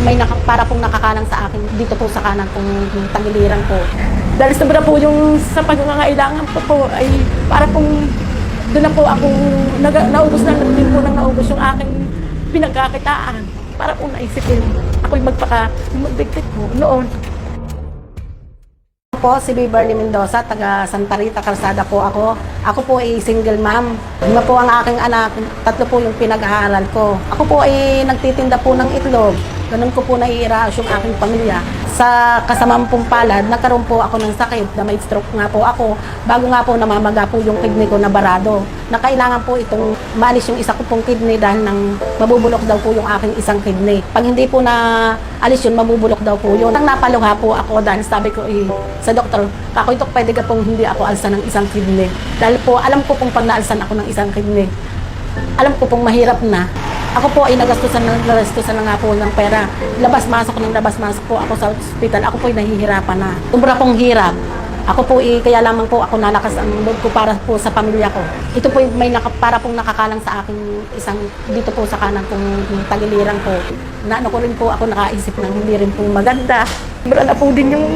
may naka, para pong nakakalang sa akin dito po sa kanan kong tagiliran ko. Dahil sobra po yung sa pagkakailangan ko po ay para pong doon na po ako nag, naubos na din po nang naubos yung aking pinagkakitaan. Para po naisipin ako'y magpaka magdiktik po noon. po si Beverly Mendoza, taga Santa Rita, Calzada po ako. Ako po ay single mom. Lima po ang aking anak, tatlo po yung pinag-aaral ko. Ako po ay nagtitinda po ng itlog. Ganun ko po naiiraos yung aking pamilya. Sa kasamang pong palad, nagkaroon po ako ng sakit na may stroke nga po ako. Bago nga po namamaga po yung kidney ko na barado. Na kailangan po itong maalis yung isa ko pong kidney dahil nang mabubulok daw po yung aking isang kidney. Pag hindi po na alis yun, mabubulok daw po yun. Nang napaluha po ako dahil sabi ko eh, sa doktor, kako ito pwede ka pong hindi ako alsa ng isang kidney. Dahil po, alam ko pong pag naalsan ako ng isang kidney, alam ko pong mahirap na. Ako po ay nagastusan ng nagastusan na nga po ng pera. Labas-masok ng labas-masok po ako sa ospital. Ako po ay nahihirapan na. Sobra pong hirap. Ako po ay, kaya lamang po ako nalakas ang loob ko para po sa pamilya ko. Ito po ay may naka, para pong nakakalang sa akin isang dito po sa kanan kong tagiliran ko. Na ano ko rin po ako nakaisip ng hindi rin po maganda. Sobra na po din yung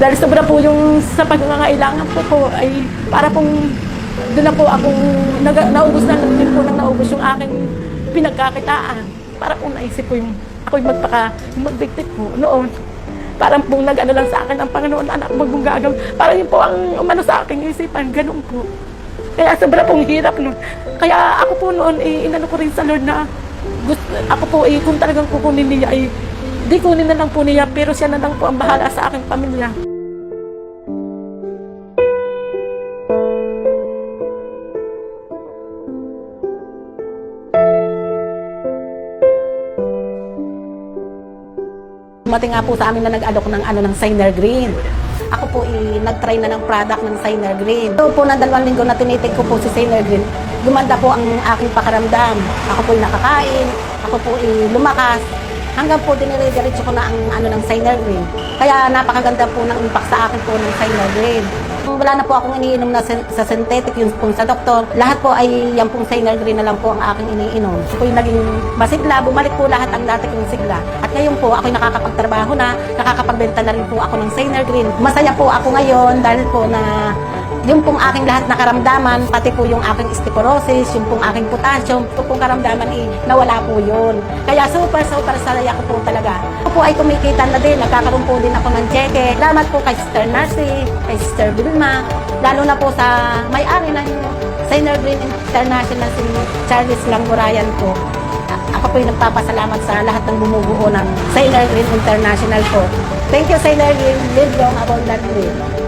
dahil sobra po yung sa pagkakailangan po po ay para pong doon na po akong nag, naubos na naubos yung aking pinagkakitaan. Para pong naisip ko yung ako'y magpaka magdiktik po noon. Parang pong nag-ano lang sa akin ang Panginoon, anak, wag mong gagawin. Parang yun po ang umano sa aking isipan, ganun po. Kaya sobra pong hirap nun. Kaya ako po noon, eh, inano ko rin sa Lord na gusto, ako po, eh, kung talagang kukunin niya, ay di kunin na lang po niya, pero siya na lang po ang bahala sa aking pamilya. Dumating nga po sa amin na nag-alok ng ano ng Signer Green. Ako po i nag-try na ng product ng Signer Green. Ito po na dalawang linggo na tinitik ko po si Signer Green. Gumanda po ang aking pakaramdam. Ako po nakakain, ako po i lumakas. Hanggang po dinire-diretso ko na ang ano ng Signer Green. Kaya napakaganda po ng impact sa akin po ng Signer Green. Wala na po akong iniinom na sa synthetic, yung po sa doktor. Lahat po ay yan pong Signer Green na lang po ang aking iniinom. Po yung naging masigla, bumalik po lahat ang dati kong sigla. At ngayon po, ako'y nakakapagtrabaho na, nakakapagbenta na rin po ako ng Signer Green. Masaya po ako ngayon dahil po na yung pong aking lahat na karamdaman, pati po yung aking osteoporosis, yung pong aking potassium, yung pong karamdaman eh, nawala po yun. Kaya super, super saya ko po talaga. Ako po ay kumikita na din, nagkakaroon po din ako ng cheque. Salamat po kay Sister Narcy, kay Sister Vilma, lalo na po sa may-ari ng Signer Green International, si Charles Langurayan po. Ako po yung nagpapasalamat sa lahat ng bumubuo ng Sailor Green International po. Thank you, Sailor Green. Live long, abundantly.